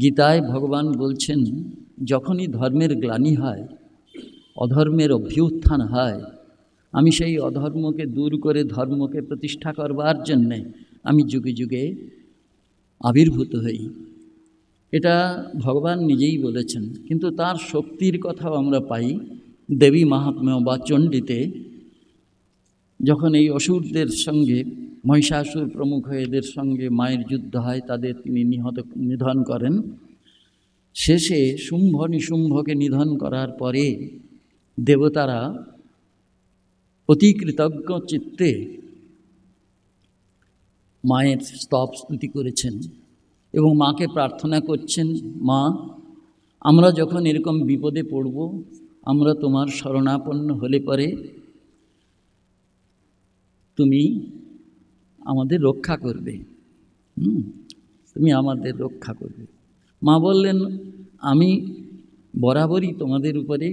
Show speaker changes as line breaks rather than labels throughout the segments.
গীতায় ভগবান বলছেন, যখনই ধর্মের গ্লানি হয়, অধর্মের অভ্যুত্থান হয়, আমি সেই অধর্মকে দূর করে ধর্মকে প্রতিষ্ঠা করবার জন্যে আমি যুগে যুগে আবির্ভূত হই। এটা ভগবান নিজেই বলেছেন, কিন্তু তার শক্তির কথাও আমরা পাই দেবী মাহাত্ম্য বা চণ্ডীতে, যখন এই অসুরদের সঙ্গে মহিষাসুর প্রমুখ এদের সঙ্গে মায়ের যুদ্ধ হয়, তাদের তিনি নিহত, নিধন করেন। শেষে শুম্ভ নিশুম্ভকে নিধন করার পরে দেবতারা অতি কৃতজ্ঞ চিত্তে মায়ের স্তব স্তুতি করেছেন এবং মাকে প্রার্থনা করছেন, মা, আমরা যখন এরকম বিপদে পড়ব, আমরা তোমার শরণাপন্ন হলে পরে তুমি আমাদের রক্ষা করবে। হুম, তুমি আমাদের রক্ষা করবে। মা বললেন আমি বরাবরই তোমাদের উপরে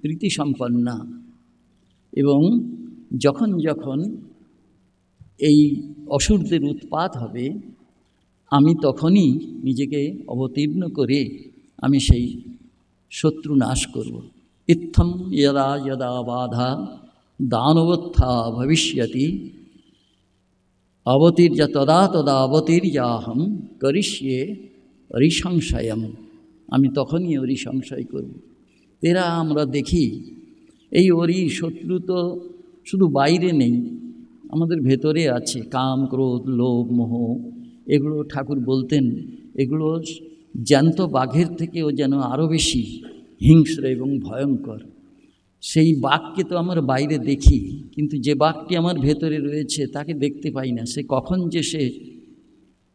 প্রীতি সম্পন্না এবং যখন যখন এই অসুরদের উৎপাত হবে আমি তখনই নিজেকে অবতীর্ণ করে আমি সেই শত্রু নাশ করব। ইত্থম যদা যদা বাধা দানবত্থা ভবিষ্যতি অবতীর্য তদা তদা অবতীর্যাহম করিষ্যে অরিসংশয়ম আমি তখনই অরিসংশয় করব। এরা আমরা দেখি, এই অরি শত্রু তো শুধু বাইরে নেই, আমাদের ভেতরে আছে, কাম, ক্রোধ, লোভ, মোহ। এগুলো ঠাকুর বলতেন, এগুলো জ্যান্ত বাঘের থেকেও যেন আরও বেশি হিংস্র এবং ভয়ঙ্কর। সেই বাঘকে তো আমার বাইরে দেখি, কিন্তু যে বাঘটি আমার ভেতরে রয়েছে তাকে দেখতে পাই না। সে কখন যে সে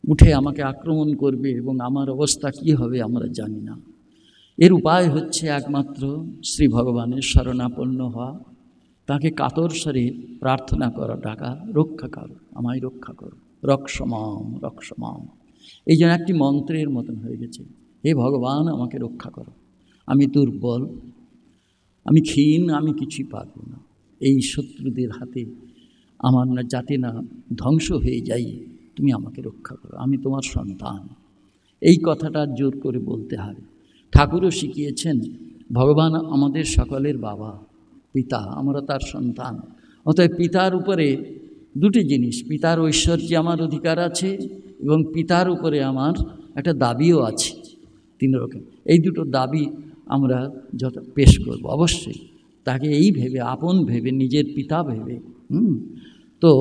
উঠে আমাকে আক্রমণ করবে এবং আমার অবস্থা কী হবে আমরা জানি না। এর উপায় হচ্ছে একমাত্র শ্রী ভগবানের শরণাপন্ন হওয়া। তাকে কাতর স্বরে প্রার্থনা করা, ডাকা, রক্ষা করো, আমায় রক্ষা করো, রক্ষমাম রক্ষমাম। এই জন্য একটি মন্ত্রের মতন হয়ে গেছে, হে ভগবান আমাকে রক্ষা করো, আমি দুর্বল আমি ক্ষীণ, আমি কিছুই পারব না। এই শত্রুদের হাতে আমার না যাতে না ধ্বংস হয়ে যাই তুমি আমাকে রক্ষা করো, আমি তোমার সন্তান। এই কথাটা জোর করে বলতে হয়। ঠাকুরও শিখিয়েছেন, ভগবান আমাদের সকলের বাবা, পিতা, আমরা তার সন্তান। অতএব পিতার উপরে দুটি জিনিস, পিতার ঐশ্বর্যে আমার অধিকার আছে এবং পিতার উপরে আমার একটা দাবিও আছে। তিন রকম। এই দুটো দাবি আমরা যত পেশ করব, অবশ্যই। তাকে এই ভেবে, আপন ভেবে, নিজের পিতা ভেবে, হুম? তো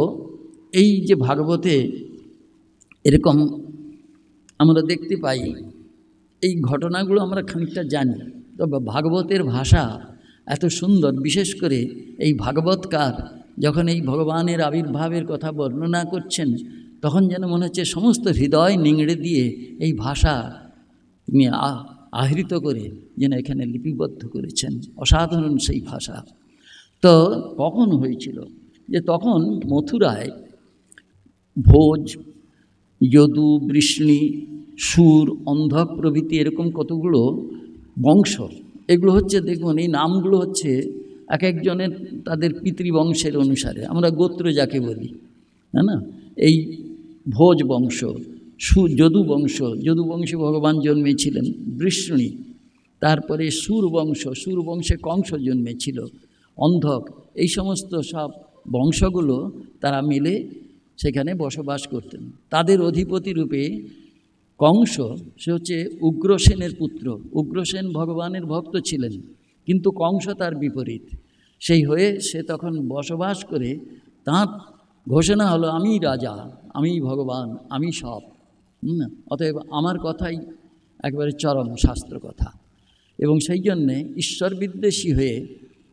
এই যে ভাগবতে এরকম আমরা দেখতে পাই, এই ঘটনাগুলো আমরা খানিকটা জানি। তবে ভাগবতের ভাষা এত সুন্দর, বিশেষ করে এই ভাগবতকার যখন এই ভগবানের আবির্ভাবের কথা বর্ণনা করছেন, তখন যেন মনে হচ্ছে সমস্ত হৃদয় নিংড়ে দিয়ে এই ভাষা তিনি আহৃত করে যেন এখানে লিপিবদ্ধ করেছেন। অসাধারণ সেই ভাষা। তো কখন হয়েছিল যে তখন মথুরায় ভোজ, যদু, বৃষ্ণি, সুর, অন্ধক প্রভৃতি এরকম কতগুলো বংশ। এগুলো হচ্ছে দেখুন, এই নামগুলো হচ্ছে এক একজনের তাদের পিতৃবংশের অনুসারে। আমরা গোত্র যাকে বলি হ্যাঁ না? এই ভোজ বংশ। যদু বংশ যদু বংশে ভগবান জন্মেছিলেন বৃষ্ণী তারপরে সুর বংশ সুর বংশে কংস জন্মেছিল, অন্ধক। এই সমস্ত সব বংশগুলো তারা মিলে সেখানে বসবাস করতেন। তাদের অধিপতি রূপে কংস, সে হচ্ছে উগ্রসেনের পুত্র। উগ্রসেন ভগবানের ভক্ত ছিলেন, কিন্তু কংস তার বিপরীত। সেই হয়ে সে তখন বসবাস করে তাঁর ঘোষণা হলো আমি রাজা আমি ভগবান আমি সব। অতএব আমার কথাই একবারে চরম শাস্ত্র কথা। এবং সেই জন্যে ঈশ্বর বিদ্বেষী হয়ে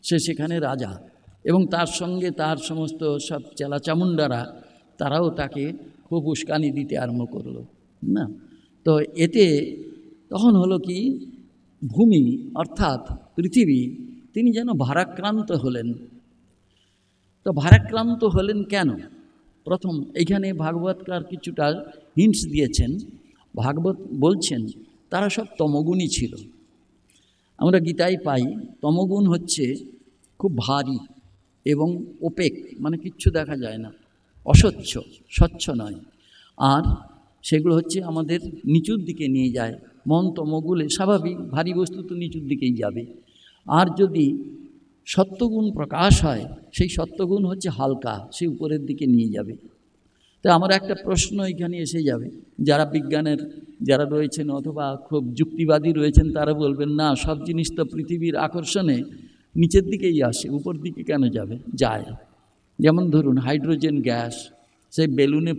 সে সেখানে রাজা এবং তার সঙ্গে তার সমস্ত সব চেলা চেলাচামুন্ডারা তারাও তাকে খুব উস্কানি দিতে আরম্ভ করল। না? তো এতে তখন হলো কি, ভূমি অর্থাৎ পৃথিবী তিনি যেন ভারাক্রান্ত হলেন। তো ভারাক্রান্ত হলেন কেন? প্রথম এইখানে ভাগবতকার কিছুটা হিন্টস দিয়েছেন, ভাগবত বলছেন, তারা সব তমগুণী ছিল। আমরা গীতায় পাই, তমগুণ হচ্ছে খুব ভারী এবং ওপেক মানে কিচ্ছু দেখা যায় না। অস্বচ্ছ, স্বচ্ছ নয়। আর সেগুলো হচ্ছে আমাদের নিচুর দিকে নিয়ে যায়। মন তমগুলে স্বাভাবিক, ভারী বস্তু তো নিচুর দিকেই যাবে। আর যদি সত্যগুণ প্রকাশ হয়, সেই সত্যগুণ হচ্ছে হালকা, সে উপরের দিকে নিয়ে যাবে। তো আমার একটা প্রশ্ন এখানে এসে যাবে। যারা বিজ্ঞানের, যারা রয়েছেন অথবা খুব যুক্তিবাদী রয়েছেন, তারা বলবেন, না, সব জিনিস তো পৃথিবীর আকর্ষণে নিচের দিকেই আসে, উপর দিকে কেন যাবে? যায়। যেমন ধরুন, হাইড্রোজেন গ্যাস, সেই বেলুনে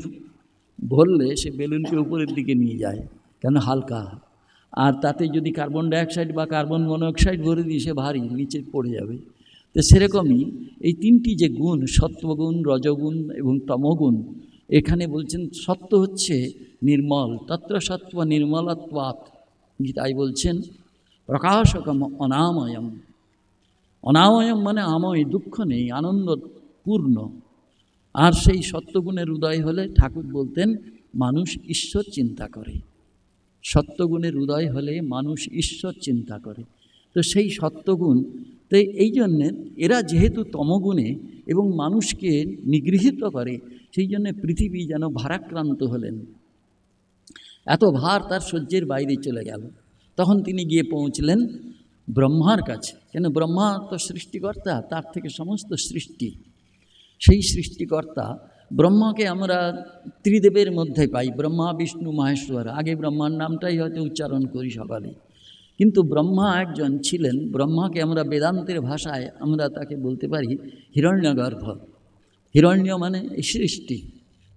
ভরলে সে বেলুনকে উপরের দিকে নিয়ে যায়, কেন হালকা। আর তাতে যদি কার্বন ডাইঅক্সাইড বা কার্বন মনোঅক্সাইড ভরে দিই সে ভারী, নিচে পড়ে যাবে। তো সেরকমই এই তিনটি যে গুণ, সত্ত্বগুণ, রজগুণ এবং তমগুণ এখানে বলছেন, সত্য হচ্ছে নির্মল, তত্র সত্ত্ব নির্মলত্বাৎ। গীতাই বলছেন, প্রকাশকম অনাময়ম। অনাময়ম মানে আময়, দুঃখ নেই, আনন্দ পূর্ণ। আর সেই সত্যগুণের উদয় হলে ঠাকুর বলতেন, মানুষ ঈশ্বর চিন্তা করে। সত্যগুণের উদয় হলে মানুষ ঈশ্বর চিন্তা করে। তো সেই সত্যগুণ, তো এই জন্যে এরা যেহেতু তমগুণে এবং মানুষকে নিগৃহীত করে, সেই জন্যে পৃথিবী যেন ভারাক্রান্ত হলেন। এত ভার তার সহ্যের বাইরে চলে গেল। তখন তিনি গিয়ে পৌঁছলেন ব্রহ্মার কাছে। কেন? ব্রহ্মা তো সৃষ্টিকর্তা, তার থেকে সমস্ত সৃষ্টি। সেই সৃষ্টিকর্তা, ব্রহ্মাকে আমরা ত্রিদেবের মধ্যে পাই, ব্রহ্মা, বিষ্ণু, মহেশ্বর। আগে ব্রহ্মার নামটাই হয়তো উচ্চারণ করি সকালে। কিন্তু ব্রহ্মা একজন ছিলেন, ব্রহ্মাকে আমরা বেদান্তের ভাষায় আমরা তাকে বলতে পারি হিরণ্যগর্ভ। হিরণ্য মানে এই সৃষ্টি।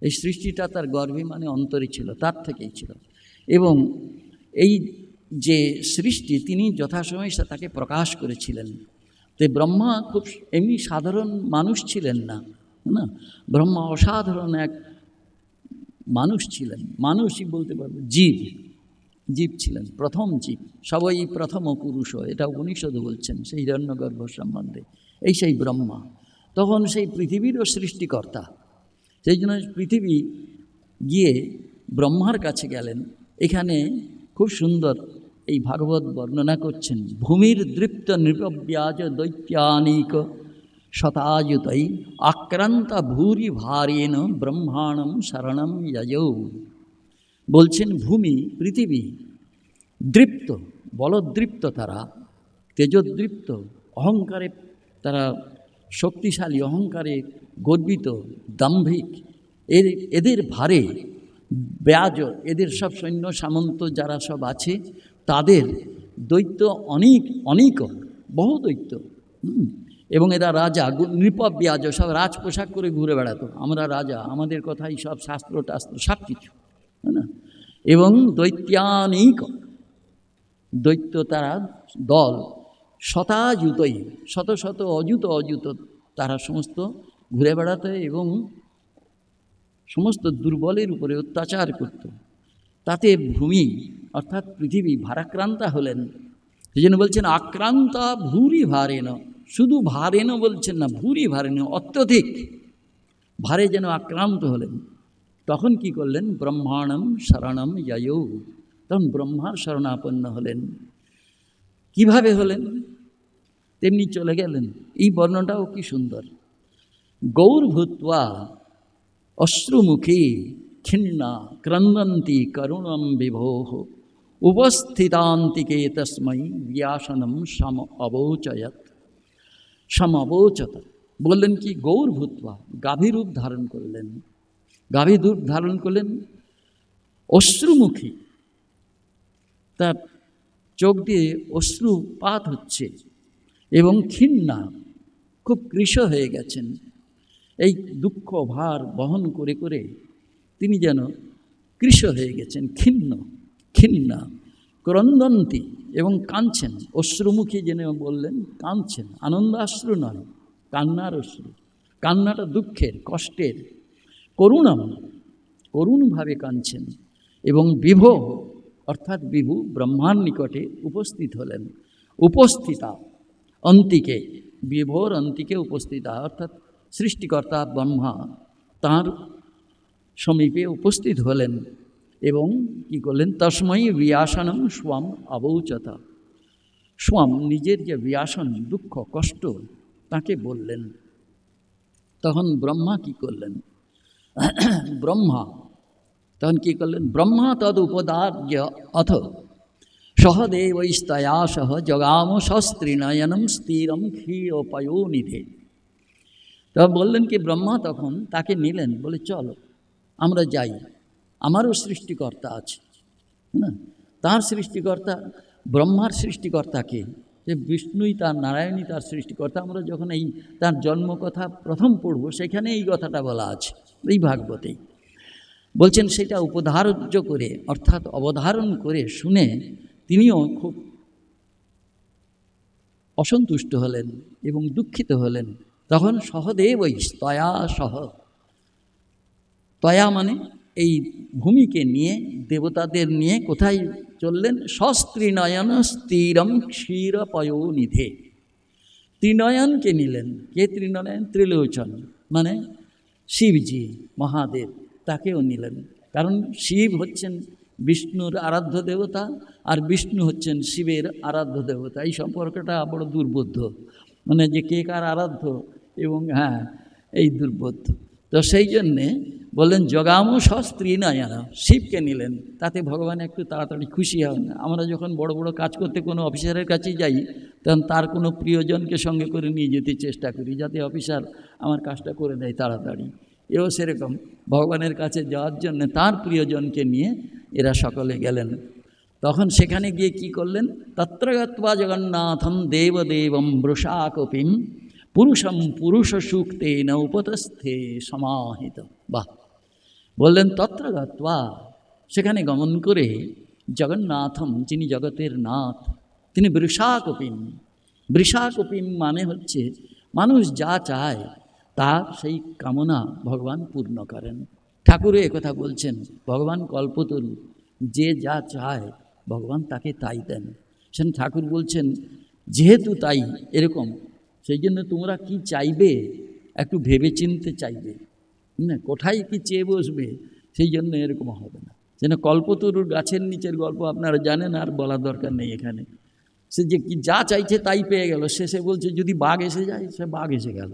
এই সৃষ্টিটা তার গর্ভে মানে অন্তরে ছিল, তার থেকেই ছিল। এবং এই যে সৃষ্টি, তিনি যথাসময়ে সে তাকে প্রকাশ করেছিলেন। তো ব্রহ্মা খুব এমনি সাধারণ মানুষ ছিলেন না না? ব্রহ্মা অসাধারণ এক মানুষ ছিলেন। মানুষই বলতে পারব, জীব। জীব ছিলেন, প্রথম জীব, সবই প্রথম পুরুষ এটা উপনিষদ বলছেন, সেই হিরণ্যগর্ভ সম্বন্ধে। এই সেই ব্রহ্মা। তখন সেই পৃথিবীরও সৃষ্টিকর্তা। সেই জন্য পৃথিবী গিয়ে ব্রহ্মার কাছে গেলেন। এখানে খুব সুন্দর এই ভাগবত বর্ণনা করছেন, ভূমির দৃপ্ত নৃপব্যাজ দৈত্যানিক শতায়ুতৈ, আক্রান্ত ভূরি ভারেণ ব্রহ্মাণম শরণম যজৌ। বলছেন ভূমি, পৃথিবী, দৃপ্ত, বলদৃপ্ত তারা, তেজদৃপ্ত, অহংকারে তারা শক্তিশালী, অহংকারে গর্বিত, দাম্ভিক। এর, এদের ভারে ব্যাজ, এদের সব সৈন্য সামন্ত যারা সব আছে, তাদের দৈত্য অনেক অনেক, বহু দৈত্য। এবং এরা রাজা নৃপব ব্যাজ, সব রাজ পোশাক করে ঘুরে বেড়াতো। আমরা রাজা, আমাদের কথাই সব শাস্ত্র টাস্ত্র সব কিছু এবং দৈত্যানিক দৈত্য তারা দল শতাযুতই শত শত অযুত অযুত তারা সমস্ত ঘুরে বেড়াতে এবং সমস্ত দুর্বলের উপরে অত্যাচার করত। তাতে ভূমি, অর্থাৎ পৃথিবী ভারাক্রান্তা হলেন। সেই জন্য বলছেন, আক্রান্তা ভূরি ভারেন শুধু ভারেন বলছেন না, ভূরি ভারেন অত্যধিক ভারে যেন আক্রান্ত হলেন। তখন কি করলেন? ব্রহ্মাণম শরণম যয়ৌ। তখন ব্রহ্মার শরণাপন্ন হলেন। কীভাবে হলেন? তেমনি চলে গেলেন। এই বর্ণটাও কি সুন্দর। গৌর ভূত্বা অশ্রুমুখী খিন্না ক্রন্দন্তি করুণম বিভোহ উপস্থিতান্তিকে তস্মৈ ব্যাসনম সম অবোচয়ত। সমবোচত বললেন কি গৌর ভূত্বা গাভীরূপ ধারণ করলেন। গাভী রূপ ধারণ করলেন। অশ্রুমুখী। তার চোখ দিয়ে অশ্রুপাত হচ্ছে এবং খিন্না খুব কৃশ হয়ে গেছেন। এই দুঃখ ভার বহন করে করে তিনি যেন কৃশ হয়ে গেছেন খিন্ন খিন্না ক্রন্দন্তি এবং কাঁদছেন। অশ্রুমুখী যেন বললেন, কাঁদছেন। আনন্দ আনন্দাশ্রু নয়, কান্নার অশ্রু। কান্নাটা দুঃখের, কষ্টের। করুণাম করুণভাবে কাঁদছেন এবং বিভো, অর্থাৎ বিভু ব্রহ্মার নিকটে উপস্থিত হলেন। উপস্থিতা, অন্তিকে, বিভোর অন্তিকে উপস্থিতা, অর্থাৎ সৃষ্টিকর্তা ব্রহ্মা তার সমীপে উপস্থিত হলেন এবং কি করলেন? তসময়ী বিয়াসনম স্বাম অবৌচতা। স্বাম নিজের যে বিয়াসন, দুঃখ, কষ্ট, তাকে বললেন। তখন ব্রহ্মা কি করলেন? ব্রহ্মা তখন কী করলেন ব্রহ্মা তদ উপদার্য অথ সহদেবস্তয়া সহ জগাম সস্ত্রীনয়নম স্থিরম ক্ষীরোপয়োনিধে তখন বললেন কি ব্রহ্মা তখন তাকে নিলেন বলে চলো আমরা যাই। আমারও সৃষ্টিকর্তা আছে। না তার সৃষ্টিকর্তা, ব্রহ্মার সৃষ্টিকর্তাকে যে বিষ্ণুই তার, নারায়ণই তার সৃষ্টিকর্তা। আমরা যখন এই, তার জন্মকথা প্রথম পড়ব, সেখানে এই কথাটা বলা আছে। এই ভাগবতেই বলছেন, সেটা উপধার্য করে, অর্থাৎ অবধারণ করে শুনে তিনিও খুব অসন্তুষ্ট হলেন এবং দুঃখিত হলেন। তখন সহদেব ওই স্তয়া সহ তয়া মানে এই ভূমিকে নিয়ে, দেবতাদের নিয়ে কোথায় চললেন? সস্ত্রীনয়ন স্থিরম ক্ষীরপয়োনিধে ত্রিনয়নকে নিলেন। কে ত্রিনয়ন? ত্রিলোচন। মানে শিবজি মহাদেব, তাকেও নিলেন। কারণ শিব হচ্ছেন বিষ্ণুর আরাধ্য দেবতা আর বিষ্ণু হচ্ছেন শিবের আরাধ্য দেবতা। এই সম্পর্কটা বড় দুর্বোধ্য। মানে যে কে কার আরাধ্য এবং হ্যাঁ এই দুর্বোধ্য। তো সেই জন্যে বললেন, জগামু স্ত্রী নয়না শিবকে নিলেন। তাতে ভগবান একটু তাড়াতাড়ি খুশি হন। আমরা যখন বড় বড় কাজ করতে কোনো অফিসারের কাছে যাই, তখন তার কোনো প্রিয়জনকে সঙ্গে করে নিয়ে যেতে চেষ্টা করি, যাতে অফিসার আমার কাজটা করে দেয় তাড়াতাড়ি। এও সেরকম। ভগবানের কাছে যাওয়ার জন্য তার প্রিয়জনকে নিয়ে এরা সকলে গেলেন। তখন সেখানে গিয়ে কি করলেন? তত্র গত্বা জগন্নাথম দেবদেবম বৃষাকপিম পুরুষম পুরুষ সুক্তে উপতস্থে সমাহিত। বাহ! বললেন, তত্র গত্বা, সেখানে গমন করে জগন্নাথম, যিনি জগতের নাথ, তিনি বৃষাকপিম। বৃষাকপিম মানে হচ্ছে মানুষ যা চায়, তার সেই কামনা ভগবান পূর্ণ করেন। ঠাকুরে কথা বলছেন, ভগবান কল্পতরু, যে যা চায়, ভগবান তাকে তাই দেন। সেন ঠাকুর বলছেন, যেহেতু তাই, এরকম সেই জন্য তোমরা কি চাইবে, একটু ভেবে চিনতে চাইবে? না, কোথায় কি চেয়ে বসবে? সেই জন্য এরকম হবে না। যেন কল্পতরুর গাছের নিচের গল্প আপনারা জানেন, আর বলার দরকার নেই এখানে। সে যে কি যা চাইছে তাই পেয়ে গেল। শেষে বলছে, যদি বাঘ এসে যায়, সে বাঘ এসে গেল।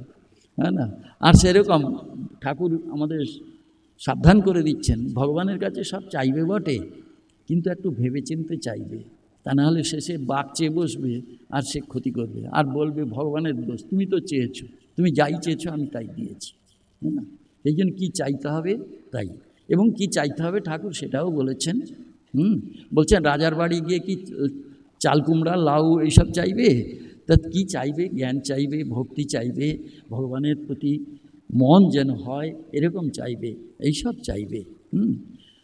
হ্যাঁ না? আর সেরকম ঠাকুর আমাদের সাবধান করে দিচ্ছেন। ভগবানের কাছে সব চাইবে বটে, কিন্তু একটু ভেবে চিনতে চাইবে। তা নাহলে শেষে বাঘ চেয়ে বসবে, আর সে ক্ষতি করবে। আর বলবে, ভগবানের দোষ, তুমি তো চেয়েছো। তুমি যাই চেয়েছো, আমি তাই দিয়েছি। হ্যাঁ না? এই জন্য কী চাইতে হবে? তাই। এবং কি চাইতে হবে ঠাকুর? সেটাও বলেছেন। হুম? বলছেন, রাজার বাড়ি গিয়ে কি চাল কুমড়া, লাউ এইসব চাইবে? তা কী চাইবে? জ্ঞান চাইবে, ভক্তি চাইবে, ভগবানের প্রতি মন যেন হয়, এরকম চাইবে, এইসব চাইবে। হুম?